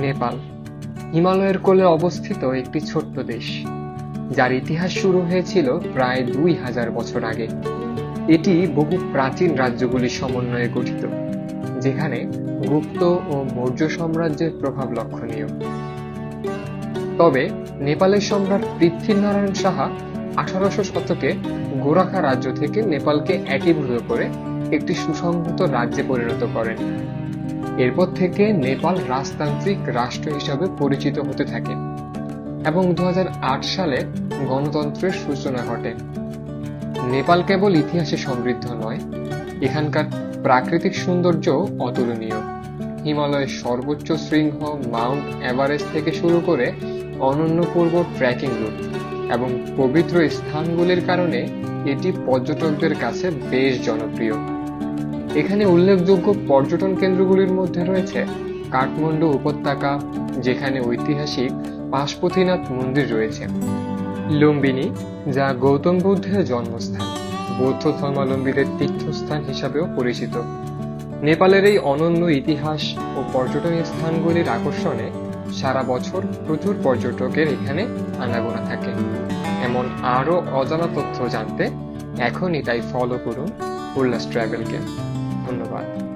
নেপাল। হিমালয়ের কোলে অবস্থিত একটি ছোট্ট দেশ, যার ইতিহাস শুরু হয়েছিল প্রায় দুই হাজার বছর আগে। এটি বহু প্রাচীন রাজ্যগুলির সমন্বয়ে গঠিত, যেখানে গুপ্ত ও মৌর্য সাম্রাজ্যের প্রভাব লক্ষণীয়। তবে নেপালের সম্রাট পৃথ্বীনারায়ণ সাহা আঠারোশো শতকে গোরাখা রাজ্য থেকে নেপালকে একীভূত করে একটি সুসংহত রাজ্যে পরিণত করেন। এরপর থেকে নেপাল রাজতান্ত্রিক রাষ্ট্র হিসাবে পরিচিত হতে থাকে এবং দু হাজার আট সালে গণতন্ত্রের সূচনা ঘটে। নেপাল কেবল ইতিহাসে সমৃদ্ধ নয়, এখানকার প্রাকৃতিক সৌন্দর্য অতুলনীয়। হিমালয়ের সর্বোচ্চ শৃঙ্গ, মাউন্ট এভারেস্ট থেকে শুরু করে অনন্য পূর্ব ট্রেকিং রুট এবং পবিত্র স্থানগুলির কারণে এটি পর্যটকদের কাছে বেশ জনপ্রিয়। এখানে উল্লেখযোগ্য পর্যটন কেন্দ্রগুলির মধ্যে রয়েছে কাঠমান্ডু উপত্যকা, যেখানে ঐতিহাসিক পাশপতিনাথ মন্দির রয়েছে। লুম্বিনী, যা গৌতম বুদ্ধের জন্মস্থান, বৌদ্ধ ধর্মাবলম্বীদের তীর্থস্থান হিসাবেও পরিচিত। নেপালের এই অনন্য ইতিহাস ও পর্যটন স্থানগুলির আকর্ষণে সারা বছর প্রচুর পর্যটকের এখানে আনাগোনা থাকে। এমন আরও অজানা তথ্য জানতে এখনই তাই ফলো করুন উল্লাস ট্রাভেলকে ধন্যবাদ।